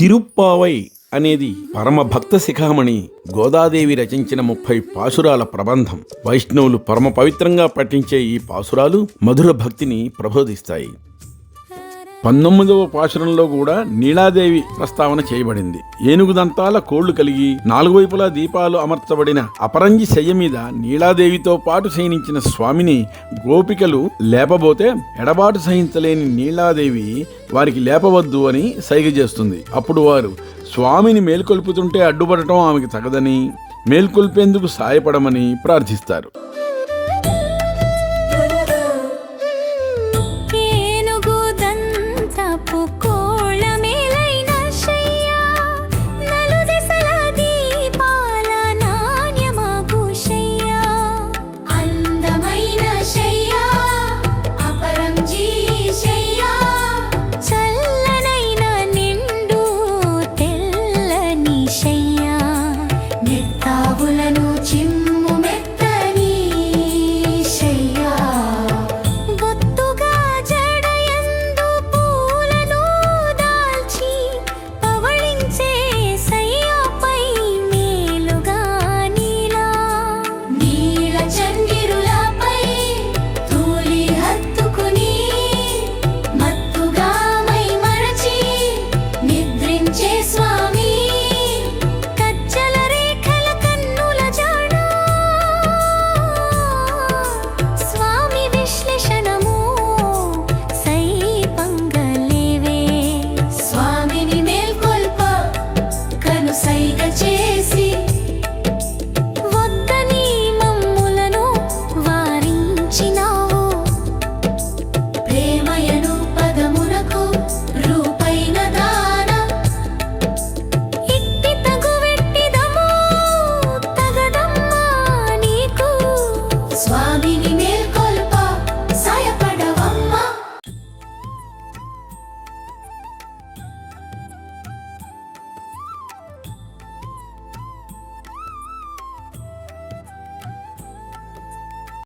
తిరుప్పావై అనేది పరమ భక్త శిఖామణి గోదాదేవి రచించిన ముప్పై పాసురాల ప్రబంధం. వైష్ణవులు పరమ పవిత్రంగా పఠించే ఈ పాసురాలు మధుర భక్తిని ప్రబోధిస్తాయి. పంతొమ్మిదవ పాశురంలో కూడా నీలాదేవి ప్రస్తావన చేయబడింది. ఏనుగు దంతాల కోళ్ళు కలిగి నాలుగు వైపులా దీపాలు అమర్చబడిన అపరంజి శయ్య మీద నీలాదేవితో పాటు శయనించిన స్వామిని గోపికలు లేపబోతే ఎడబాటు సహించలేని నీలాదేవి వారికి లేపవద్దు అని సైగ చేస్తుంది. అప్పుడు వారు స్వామిని మేల్కొల్పుతుంటే అడ్డుపడటం ఆమెకు తగదని మేల్కొల్పేందుకు సాయపడమని ప్రార్థిస్తారు. బాబులను చిన్న